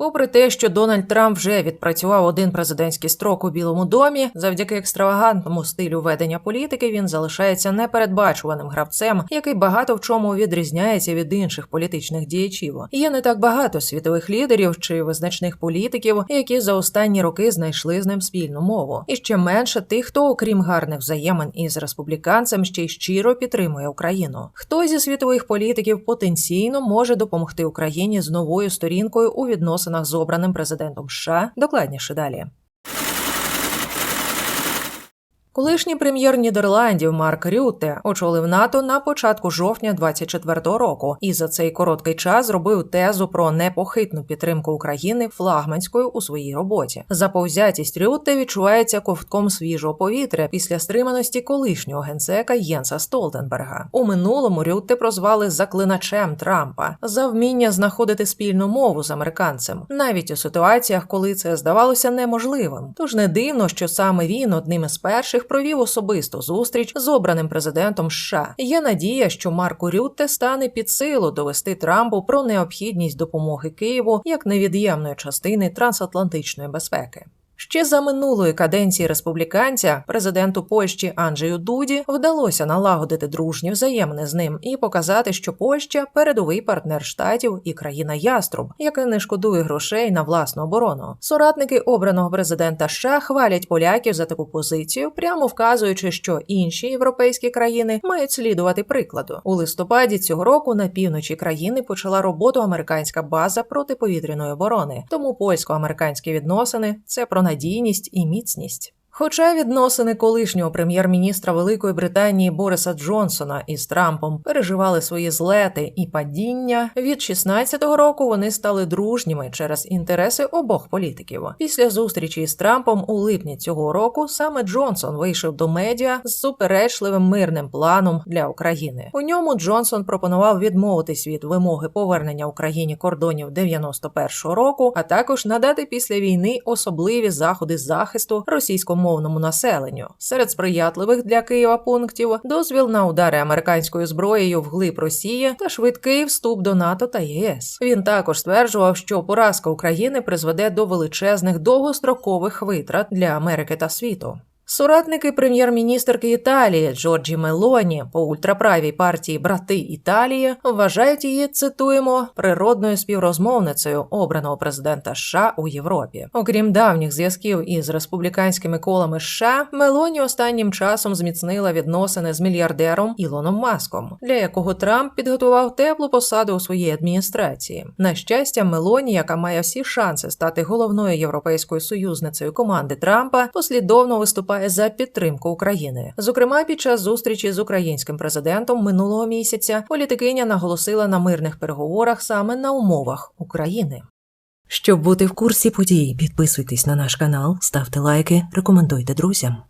Попри те, що Дональд Трамп вже відпрацював один президентський строк у Білому домі, завдяки екстравагантному стилю ведення політики він залишається непередбачуваним гравцем, який багато в чому відрізняється від інших політичних діячів. Є не так багато світових лідерів чи визначних політиків, які за останні роки знайшли з ним спільну мову, і ще менше тих, хто, окрім гарних взаємин із республіканцем, ще й щиро підтримує Україну. Хто зі світових політиків потенційно може допомогти Україні з новою сторінкою у відносинах з обраним президентом США? Докладніше далі. Колишній прем'єр Нідерландів Марк Рютте очолив НАТО на початку жовтня 24-го року, і за цей короткий час зробив тезу про непохитну підтримку України флагманською у своїй роботі. Заповзятість Рютте відчувається ковтком свіжого повітря після стриманості колишнього генсека Єнса Столтенберга. У минулому Рютте прозвали заклиначем Трампа за вміння знаходити спільну мову з американцем, навіть у ситуаціях, коли це здавалося неможливим. Тож не дивно, що саме він одним із перших провів особисту зустріч з обраним президентом США. Є надія, що Марку Рютте стане під силу довести Трампу про необхідність допомоги Києву як невід'ємної частини трансатлантичної безпеки. Ще за минулої каденції республіканця президенту Польщі Анджею Дуді вдалося налагодити дружні взаємини з ним і показати, що Польща передовий партнер штатів і країна яструб, яка не шкодує грошей на власну оборону. Соратники обраного президента США хвалять поляків за таку позицію, прямо вказуючи, що інші європейські країни мають слідувати прикладу. У листопаді цього року на півночі країни почала роботу американська база протиповітряної оборони. Тому польсько-американські відносини це про надійність і міцність. Хоча відносини колишнього прем'єр-міністра Великої Британії Бориса Джонсона із Трампом переживали свої злети і падіння, від 16-го року вони стали дружніми через інтереси обох політиків. Після зустрічі із Трампом у липні цього року саме Джонсон вийшов до медіа з суперечливим мирним планом для України. У ньому Джонсон пропонував відмовитись від вимоги повернення Україні кордонів 91-го року, а також надати після війни особливі заходи захисту російськомовного мовному населенню. Серед сприятливих для Києва пунктів дозвіл на удари американською зброєю вглиб Росії та швидкий вступ до НАТО та ЄС. Він також стверджував, що поразка України призведе до величезних довгострокових витрат для Америки та світу. Соратники прем'єр-міністерки Італії Джорджі Мелоні по ультраправій партії Брати Італії вважають її, цитуємо, природною співрозмовницею обраного президента США у Європі. Окрім давніх зв'язків із республіканськими колами США, Мелоні останнім часом зміцнила відносини з мільярдером Ілоном Маском, для якого Трамп підготував теплу посаду у своїй адміністрації. На щастя, Мелоні, яка має всі шанси стати головною європейською союзницею команди Трампа, послідовно виступає за підтримку України. Зокрема, під час зустрічі з українським президентом минулого місяця політикиня наголосила на мирних переговорах саме на умовах України. Щоб бути в курсі подій, підписуйтесь на наш канал, ставте лайки, рекомендуйте друзям.